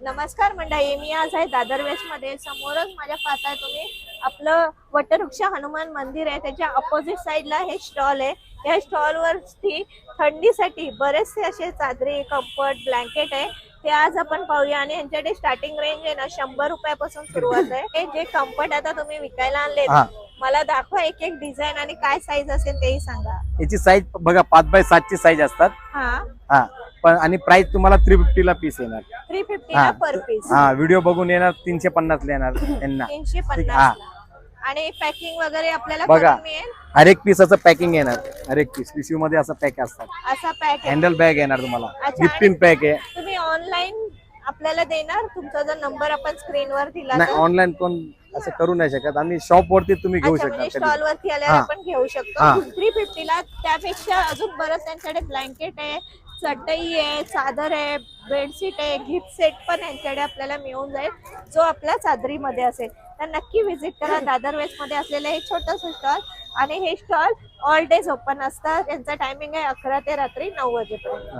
नमस्कार मंडळी मी आज आहे दादर वेस्टमध्ये समोरच माझ्या पाहताय तुम्ही आपलं वटवृक्ष हनुमान मंदिर आहे. त्याच्या अपोजिट साइडला हे स्टॉल आहे. या स्टॉल वरती थंडीसाठी बरेचसे असे चादरी कम्फर्ट ब्लँकेट आहे. ते आज आपण पाहूया आणि यांच्याकडे स्टार्टिंग रेंज आहे ना शंभर रुपयापासून सुरुवात आहे. हे जे कम्फर्ट आता तुम्ही विकायला आणले. मला दाखवा एक एक डिझाईन आणि काय साईज असेल तेही सांगा. याची साईज बघा पाच बाय सातची साईज असतात. हा. हा. पण आणि प्राइस तुम्हाला थ्री फिफ्टी ला पीस येणार. थ्री फिफ्टी हा. पर पीस हा व्हिडिओ बघून येणार तीनशे पन्नास ला येणार त्यांना तीनशे हा. पन्नास आणि पॅकिंग वगैरे आपल्याला बघा. करून मिळेल? हर एक पीस असं पॅकिंग येणार. हर एक पीस पिशवी मध्ये असं पॅक असतात. असा पॅक हँडल बॅग येणार तुम्हाला. अच्छा, गिफ्टिंग पॅक आहे. तुम्ही ऑनलाईन आपल्याला देणार? तुमचा जर नंबर आपण स्क्रीनवर दिला नाही तर? ऑनलाईन कोण असं करू नाही शकत. आम्ही शॉप वरती तुम्ही घेऊ अच्छा म्हणजे शकता स्टॉल कधी. वरती आल्यावर हा. आपण घेऊ शकतो. हा. थ्री फिफ्टी ला त्यापेक्षा अजून बरंच त्यांच्याकडे ब्लँकेट आहे. चटई आहे चादर आहे बेडशीट आहे गिफ्ट सेट पण यांच्याकडे आपल्याला मिळून जाईल. जो आपला चादरीमध्ये असेल. तर नक्की व्हिजिट करा. दादर वेस्टमध्ये असलेलं हे छोटंसं स्टॉल आणि हे स्टॉल ऑल डेज ओपन असतात. त्यांचा टायमिंग आहे अकरा ते रात्री नऊ वाजेपर्यंत.